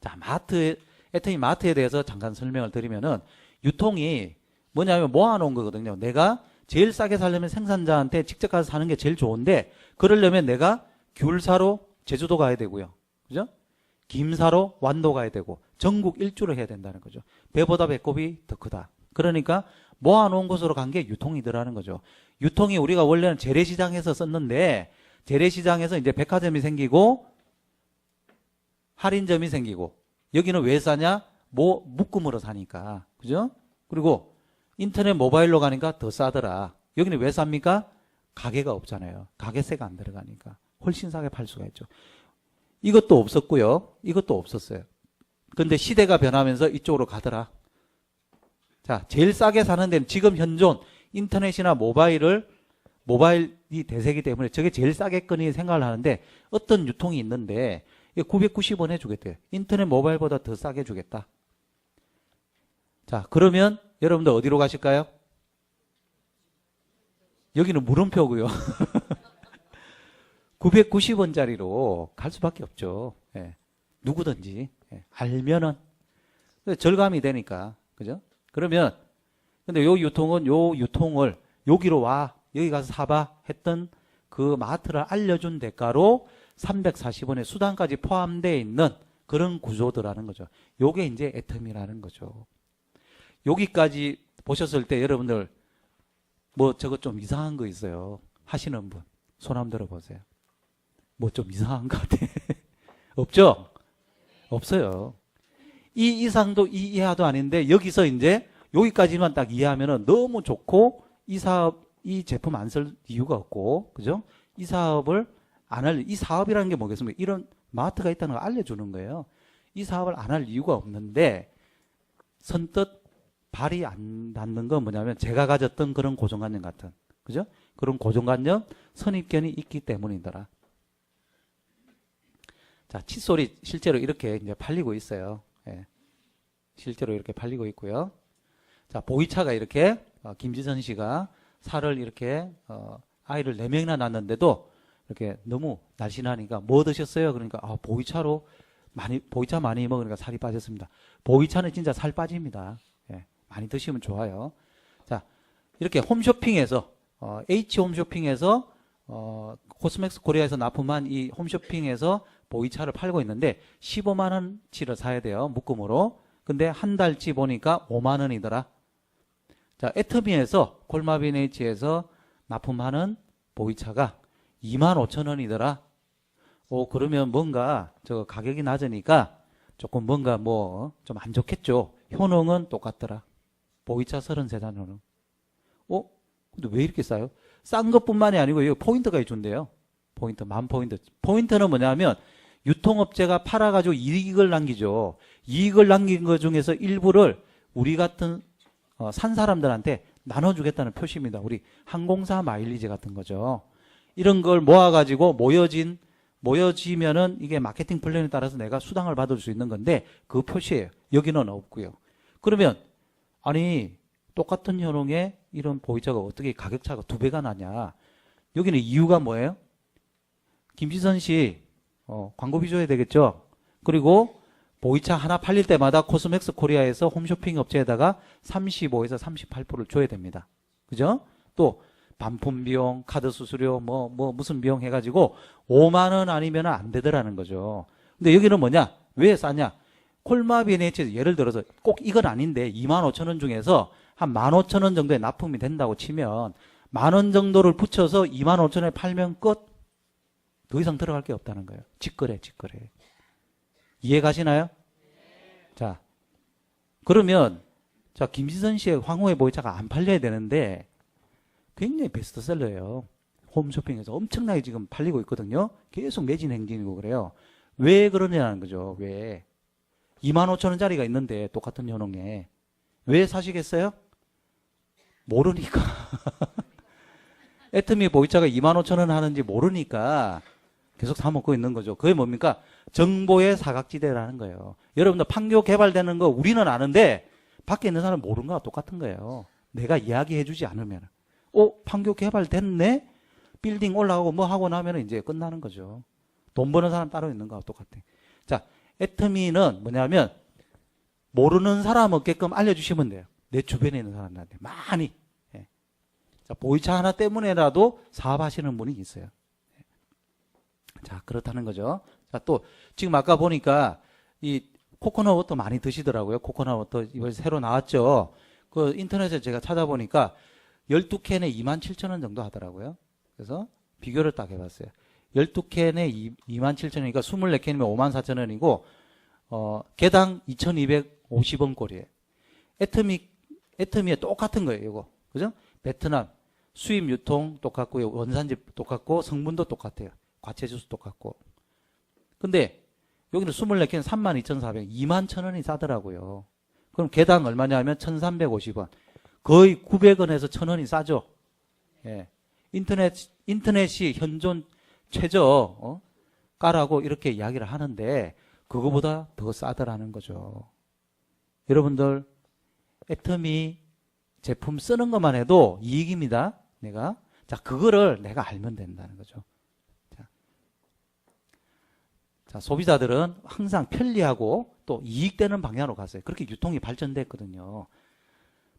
자, 마트, 애터미 마트에 대해서 잠깐 설명을 드리면은 유통이 뭐냐면 모아놓은 거거든요. 내가 제일 싸게 살려면 생산자한테 직접 가서 사는 게 제일 좋은데 그러려면 내가 귤 사러 제주도 가야 되고요. 그죠? 김 사러 완도 가야 되고 전국 일주를 해야 된다는 거죠. 배보다 배꼽이 더 크다. 그러니까 모아놓은 곳으로 간 게 유통이더라는 거죠. 유통이 우리가 원래는 재래시장에서 썼는데 재래시장에서 이제 백화점이 생기고 할인점이 생기고 여기는 왜 싸냐? 뭐 묶음으로 사니까 그죠? 그리고 인터넷 모바일로 가니까 더 싸더라. 여기는 왜 쌉니까? 가게가 없잖아요. 가게세가 안 들어가니까 훨씬 싸게 팔 수가 있죠. 이것도 없었고요. 이것도 없었어요. 근데 시대가 변하면서 이쪽으로 가더라. 자, 제일 싸게 사는 데는 지금 현존 인터넷이나 모바일을 모바일이 대세기 때문에 저게 제일 싸겠거니 생각을 하는데 어떤 유통이 있는데 990원 해주겠대요. 인터넷 모바일보다 더 싸게 주겠다. 자, 그러면 여러분들 어디로 가실까요? 여기는 물음표고요. 990원짜리로 갈 수밖에 없죠. 예. 누구든지 예. 알면은 절감이 되니까 그죠? 그러면 근데 요 유통은 요 유통을 여기로 와 여기 가서 사봐 했던 그 마트를 알려준 대가로 340원의 수당까지 포함되어 있는 그런 구조더라는 거죠. 요게 이제 애텀이라는 거죠. 여기까지 보셨을 때 여러분들 뭐 저거 좀 이상한 거 있어요. 하시는 분. 손 한번 들어보세요. 뭐 좀 이상한 것 같아. 없죠? 없어요. 이 이상도 이 이하도 아닌데 여기서 이제 여기까지만 딱 이해하면은 너무 좋고 이 사업 이 제품 안 쓸 이유가 없고 그죠? 이 사업을 안 할 이 사업이라는 게 뭐겠습니까? 이런 마트가 있다는 걸 알려주는 거예요. 이 사업을 안 할 이유가 없는데 선뜻 발이 안 닿는 건 뭐냐면 제가 가졌던 그런 고정관념 같은 그죠? 그런 고정관념 선입견이 있기 때문이더라. 자 칫솔이 실제로 이렇게 이제 팔리고 있어요. 예. 실제로 이렇게 팔리고 있고요. 자 보이차가 이렇게 어, 김지선 씨가 살을 이렇게 어, 아이를 네 명이나 낳았는데도 이렇게 너무 날씬하니까 뭐 드셨어요? 그러니까 아, 보이차로 많이 보이차 많이 먹으니까 살이 빠졌습니다. 보이차는 진짜 살 빠집니다. 예, 많이 드시면 좋아요. 자 이렇게 홈쇼핑에서 어, H 홈쇼핑에서 어, 코스맥스 코리아에서 납품한 이 홈쇼핑에서 보이차를 팔고 있는데 15만 원치를 사야 돼요 묶음으로. 근데 한 달치 보니까 5만 원이더라. 자, 콜마빈 H에서 납품하는 보이차가 2만 5천 원이더라. 오, 그러면 뭔가 저 가격이 낮으니까 조금 뭔가 뭐 좀 안 좋겠죠. 효능은 똑같더라. 보이차 33잔 효능. 어? 근데 왜 이렇게 싸요? 싼 것뿐만이 아니고 여기 포인트가 준대요. 포인트, 만 포인트. 포인트는 뭐냐면 유통업체가 팔아가지고 이익을 남기죠. 이익을 남긴 것 중에서 일부를 우리 같은 어, 산 사람들한테 나눠주겠다는 표시입니다. 우리 항공사 마일리지 같은 거죠. 이런 걸 모아가지고 모여진 모여지면은 이게 마케팅 플랜에 따라서 내가 수당을 받을 수 있는 건데 그 표시예요. 여기는 없고요. 그러면 아니 똑같은 현황에 이런 보이차가 어떻게 가격 차가 두 배가 나냐? 여기는 이유가 뭐예요? 김지선 씨 어, 광고비 줘야 되겠죠? 그리고 보이차 하나 팔릴 때마다 코스맥스 코리아에서 홈쇼핑 업체에다가 35에서 38%를 줘야 됩니다. 그죠? 또 반품 비용, 카드 수수료, 뭐, 뭐, 무슨 비용 해가지고 5만원 아니면 안 되더라는 거죠. 근데 여기는 뭐냐? 왜 싸냐? 콜마 비네치에서 예를 들어서 꼭 이건 아닌데 2만 5천 원 중에서 한 1만 5천 원 정도에 납품이 된다고 치면 만 원 정도를 붙여서 2만 5천 원에 팔면 끝. 더 이상 들어갈 게 없다는 거예요. 직거래, 직거래. 이해 가시나요? 자, 그러면 자 김지선 씨의 황후의 보이차가 안 팔려야 되는데 굉장히 베스트셀러예요. 홈쇼핑에서 엄청나게 지금 팔리고 있거든요. 계속 매진 행진이고 그래요. 왜 그러냐는 거죠. 왜? 2만 5천 원짜리가 있는데 똑같은 현황에 왜 사시겠어요? 모르니까. 애터미 보이차가 2만 5천 원 하는지 모르니까 계속 사 먹고 있는 거죠. 그게 뭡니까? 정보의 사각지대라는 거예요. 여러분들 판교 개발되는 거 우리는 아는데 밖에 있는 사람 모르는 거와 똑같은 거예요. 내가 이야기해 주지 않으면. 어, 판교 개발 됐네? 빌딩 올라가고 뭐 하고 나면 이제 끝나는 거죠. 돈 버는 사람 따로 있는 거와 똑같아. 자, 애터미는 뭐냐면 모르는 사람 없게끔 알려주시면 돼요. 내 주변에 있는 사람들한테 많이. 예. 자, 보이차 하나 때문에라도 사업하시는 분이 있어요. 예. 자, 그렇다는 거죠. 자, 또 지금 아까 보니까 이 코코넛 워터 많이 드시더라고요. 코코넛 워터 이번에 새로 나왔죠. 그 인터넷에 제가 찾아보니까 12캔에 2만 7천 원 정도 하더라고요. 그래서 비교를 딱 해봤어요. 12캔에 2만 7천 원이니까 24캔이면 5만 4천 원이고 어, 개당 2,250원 꼴이에요. 애터미 애터미에 똑같은 거예요, 이거. 그죠? 베트남 수입 유통 똑같고요. 원산지 똑같고 성분도 똑같아요. 과채 주수 똑같고. 근데 여기는 24캔 32,400, 2만 천 원이 싸더라고요. 그럼 개당 얼마냐 하면 1,350원. 거의 900원에서 1,000원이 싸죠. 예. 인터넷 인터넷이 현존 최저 어? 까라고 이렇게 이야기를 하는데 그거보다 더 싸더라는 거죠. 여러분들 애터미 제품 쓰는 것만 해도 이익입니다. 내가 자 그거를 내가 알면 된다는 거죠. 자, 자 소비자들은 항상 편리하고 또 이익되는 방향으로 갔어요. 그렇게 유통이 발전됐거든요.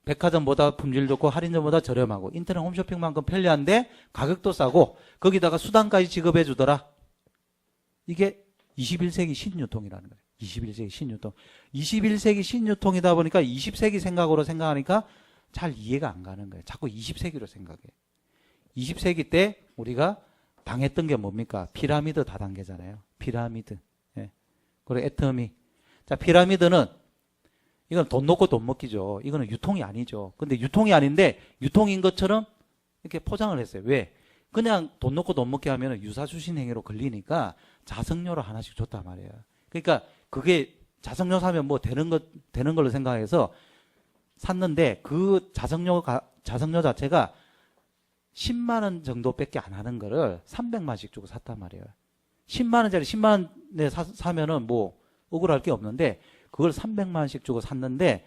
백화점보다 품질 좋고 할인점보다 저렴하고 인터넷 홈쇼핑만큼 편리한데 가격도 싸고 거기다가 수당까지 지급해 주더라. 이게 21세기 신유통이라는 거예요. 21세기 신유통. 21세기 신유통이다 보니까 20세기 생각으로 생각하니까 잘 이해가 안 가는 거예요. 자꾸 20세기로 생각해. 20세기 때 우리가 당했던 게 뭡니까? 피라미드 다단계잖아요. 피라미드. 예. 그리고 애터미. 자, 피라미드는 이건 돈 놓고 돈 먹기죠. 이거는 유통이 아니죠. 근데 유통이 아닌데 유통인 것처럼 이렇게 포장을 했어요. 왜? 그냥 돈 놓고 돈 먹게 하면 유사수신 행위로 걸리니까 자석료로 하나씩 줬단 말이에요. 그러니까 그게 자석료 사면 뭐 되는 것 되는 걸로 생각해서 샀는데 그 자석료가 자석료 자체가 10만 원 정도밖에 안 하는 거를 300만씩 주고 샀단 말이에요. 10만 원짜리 10만 원에 사, 사면은 뭐 억울할 게 없는데 그걸 300만 원씩 주고 샀는데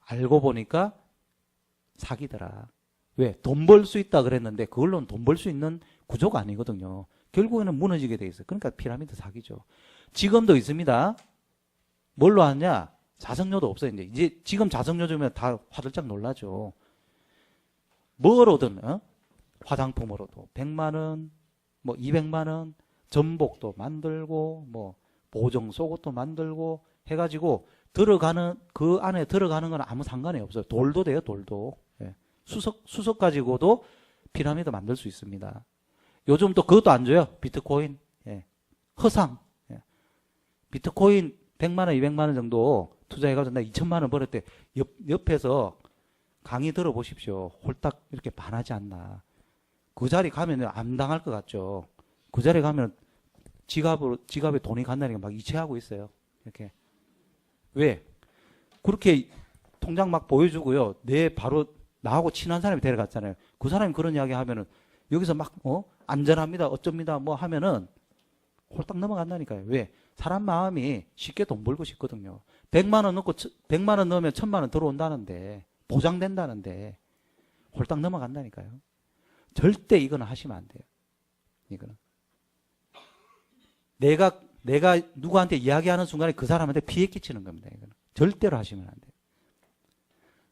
알고 보니까 사기더라. 왜? 돈 벌 수 있다 그랬는데 그걸로는 돈 벌 수 있는 구조가 아니거든요. 결국에는 무너지게 돼 있어요. 그러니까 피라미드 사기죠. 지금도 있습니다. 뭘로 하냐? 자석료도 없어요. 이제, 이제 지금 자석료 주면 다 화들짝 놀라죠. 뭐로든 어? 화장품으로도 100만 원, 뭐 200만 원, 전복도 만들고 뭐 보정 속옷도 만들고 해가지고 들어가는 그 안에 들어가는 건 아무 상관이 없어요. 돌도 돼요, 돌도. 예. 수석 수석 가지고도 피라미드 만들 수 있습니다. 요즘 또 그것도 안 줘요. 비트코인, 예. 허상. 예. 비트코인 100만 원, 200만 원 정도 투자해가지고 나 2천만 원 벌었대. 옆, 옆에서 강의 들어보십시오. 홀딱 이렇게 반하지 않나. 그 자리 가면 안 당할 것 같죠. 그 자리 가면 지갑으로, 지갑에 돈이 간다니까 막 이체하고 있어요. 이렇게. 왜? 그렇게 통장 막 보여주고요. 내 바로 나하고 친한 사람이 데려갔잖아요. 그 사람이 그런 이야기 하면은 여기서 막, 어? 안전합니다. 어쩝니다. 뭐 하면은 홀딱 넘어간다니까요. 왜? 사람 마음이 쉽게 돈 벌고 싶거든요. 100만 원 넣고 100만 원 넣으면 1000만 원 들어온다는데 보장된다는데 홀딱 넘어간다니까요. 절대 이거는 하시면 안 돼요. 이거는 내가 내가 누구한테 이야기하는 순간에 그 사람한테 피해 끼치는 겁니다. 이거는 절대로 하시면 안 돼요.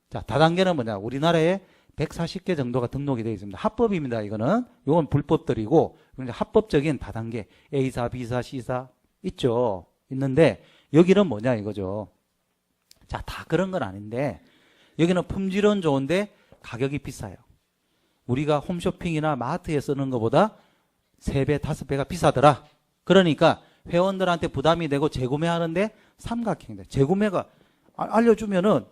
자, 다단계는 뭐냐? 우리나라에 140개 정도가 등록이 되어 있습니다. 합법입니다. 이거는 이건 불법들이고 합법적인 다단계 A사, B사, C사 있죠. 있는데 여기는 뭐냐 이거죠. 자, 다 그런 건 아닌데 여기는 품질은 좋은데 가격이 비싸요. 우리가 홈쇼핑이나 마트에 쓰는 것보다 3배, 5배가 비싸더라. 그러니까 회원들한테 부담이 되고 재구매하는데 삼각형인데 재구매가 아- 알려주면은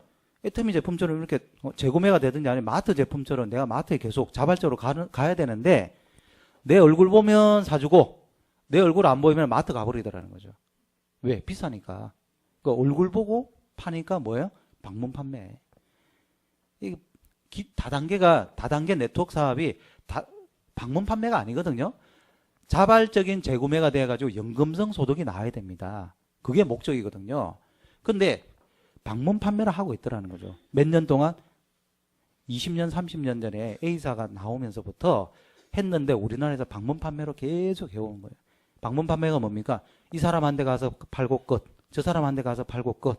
애터미 제품처럼 이렇게 어, 재구매가 되든지 아니면 마트 제품처럼 내가 마트에 계속 자발적으로 가는, 가야 되는데 내 얼굴 보면 사주고 내 얼굴 안 보이면 마트 가버리더라는 거죠. 왜? 비싸니까. 그 얼굴 보고 파니까 뭐예요? 방문 판매. 이 기- 다단계가 다단계 네트워크 사업이 다, 방문 판매가 아니거든요. 자발적인 재구매가 돼가지고 연금성 소득이 나와야 됩니다. 그게 목적이거든요. 근데 방문 판매를 하고 있더라는 거죠. 몇 년 동안 20년, 30년 전에 A사가 나오면서부터 했는데 우리나라에서 방문 판매로 계속 해오는 거예요. 방문 판매가 뭡니까? 이 사람한테 가서 팔고 끝. 저 사람한테 가서 팔고 끝.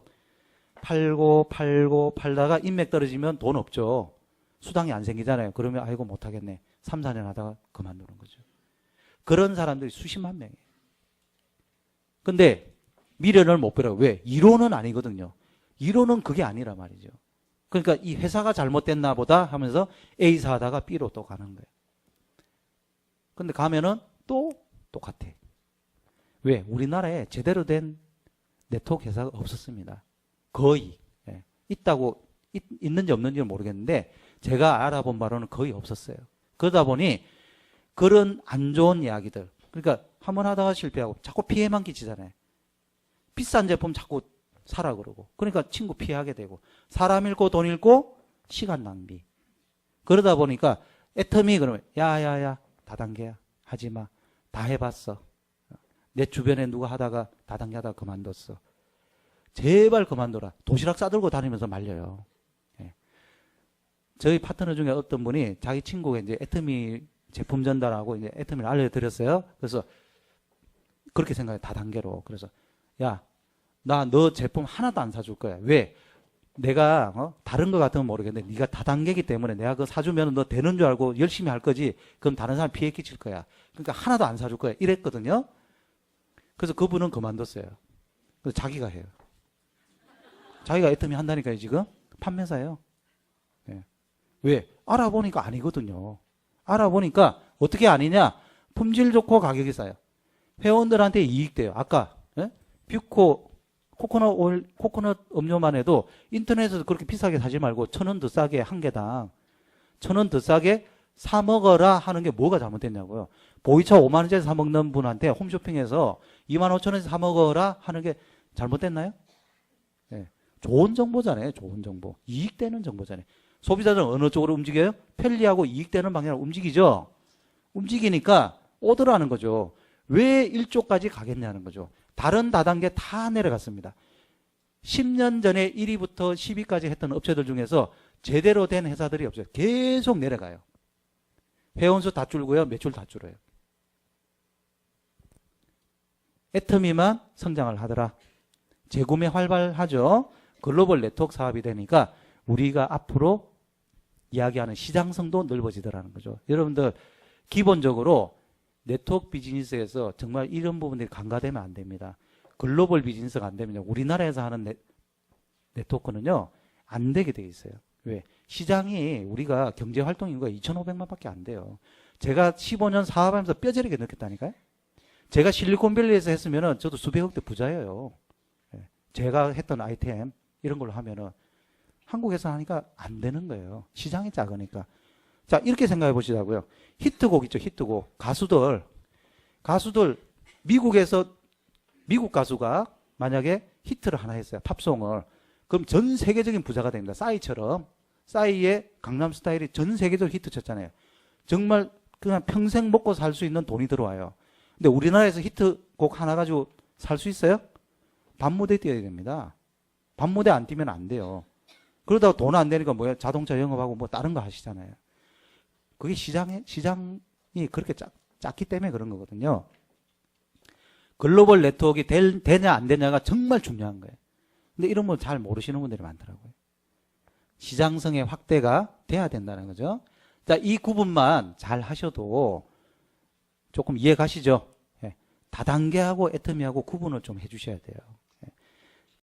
팔고 팔고 팔다가 인맥 떨어지면 돈 없죠. 수당이 안 생기잖아요. 그러면 아이고 못하겠네. 3, 4년 하다가 그만두는 거죠. 그런 사람들이 수십만 명이에요. 근데 미련을 못 버려요. 왜? 이론은 아니거든요. 이론은 그게 아니라 말이죠. 그러니까 이 회사가 잘못됐나 보다 하면서 A사 하다가 B로 또 가는 거예요. 근데 가면은 또 똑같아. 왜? 우리나라에 제대로 된 네트워크 회사가 없었습니다. 거의. 예. 있다고, 있, 있는지 없는지는 모르겠는데, 제가 알아본 바로는 거의 없었어요. 그러다 보니, 그런 안 좋은 이야기들. 그러니까, 한 번 하다가 실패하고, 자꾸 피해만 끼치잖아요. 비싼 제품 자꾸 사라 그러고. 그러니까 친구 피하게 되고, 사람 잃고 돈 잃고, 시간 낭비. 그러다 보니까, 애터미 그러면, 야, 야, 야, 다단계야. 하지 마. 다 해봤어. 내 주변에 누가 하다가 다단계 하다가 그만뒀어. 제발 그만둬라. 도시락 싸들고 다니면서 말려요. 예. 저희 파트너 중에 어떤 분이 자기 친구가 이제 애터미 제품 전달하고 이제 애터미를 알려드렸어요. 그래서 그렇게 생각해 다 단계로. 그래서 야, 나 너 제품 하나도 안 사줄 거야. 왜? 내가 어? 다른 거 같으면 모르겠는데 네가 다단계기 때문에 내가 그거 사주면 너 되는 줄 알고 열심히 할 거지. 그럼 다른 사람 피해 끼칠 거야. 그러니까 하나도 안 사줄 거야. 이랬거든요. 그래서 그분은 그만뒀어요. 그래서 자기가 해요. 자기가 애터미 한다니까요, 지금. 판매사예요. 예. 왜? 알아보니까 아니거든요. 알아보니까 어떻게 아니냐? 품질 좋고 가격이 싸요. 회원들한테 이익돼요. 아까 예? 뷰코 코코넛 오일, 코코넛 음료만 해도 인터넷에서 그렇게 비싸게 사지 말고 천 원 더 싸게 한 개당 천 원 더 싸게 사 먹어라 하는 게 뭐가 잘못됐냐고요. 보이차 5만 원짜리 사 먹는 분한테 홈쇼핑에서 2만 5천 원에 사 먹어라 하는 게 잘못됐나요? 예. 좋은 정보잖아요. 좋은 정보. 이익되는 정보잖아요. 소비자들은 어느 쪽으로 움직여요? 편리하고 이익되는 방향으로 움직이죠. 움직이니까 오더라는 거죠. 왜 1조까지 가겠냐는 거죠. 다른 다단계 다 내려갔습니다. 10년 전에 1위부터 10위까지 했던 업체들 중에서 제대로 된 회사들이 없어요. 계속 내려가요. 회원수 다 줄고요. 매출 다 줄어요. 애터미만 성장을 하더라. 재구매 활발하죠. 글로벌 네트워크 사업이 되니까 우리가 앞으로 이야기하는 시장성도 넓어지더라는 거죠. 여러분들 기본적으로 네트워크 비즈니스에서 정말 이런 부분들이 간과되면 안 됩니다. 글로벌 비즈니스가 안 되면요. 우리나라에서 하는 네, 네트워크는요. 안 되게 돼 있어요. 왜? 시장이 우리가 경제 활동 인구가 2,500만밖에 안 돼요. 제가 15년 사업하면서 뼈저리게 느꼈다니까요. 제가 실리콘밸리에서 했으면은 저도 수백억 대 부자예요. 예. 제가 했던 아이템 이런 걸로 하면은 한국에서 하니까 안 되는 거예요. 시장이 작으니까. 자, 이렇게 생각해 보시자고요. 히트곡 있죠, 히트곡. 가수들, 가수들, 미국에서, 미국 가수가 만약에 히트를 하나 했어요. 팝송을. 그럼 전 세계적인 부자가 됩니다. 싸이처럼. 싸이의 강남 스타일이 전 세계적으로 히트 쳤잖아요. 정말 그냥 평생 먹고 살 수 있는 돈이 들어와요. 근데 우리나라에서 히트곡 하나 가지고 살 수 있어요? 밤무대 뛰어야 됩니다. 밤무대 안 뛰면 안 돼요. 그러다가 돈 안 되니까 뭐야? 자동차 영업하고 뭐 다른 거 하시잖아요. 그게 시장에, 시장이 그렇게 작, 작기 때문에 그런 거거든요. 글로벌 네트워크가 될, 되냐 안 되냐가 정말 중요한 거예요. 근데 이런 걸 잘 모르시는 분들이 많더라고요. 시장성의 확대가 돼야 된다는 거죠. 자, 이 구분만 잘 하셔도 조금 이해 가시죠? 예. 다단계하고 애터미하고 구분을 좀 해주셔야 돼요.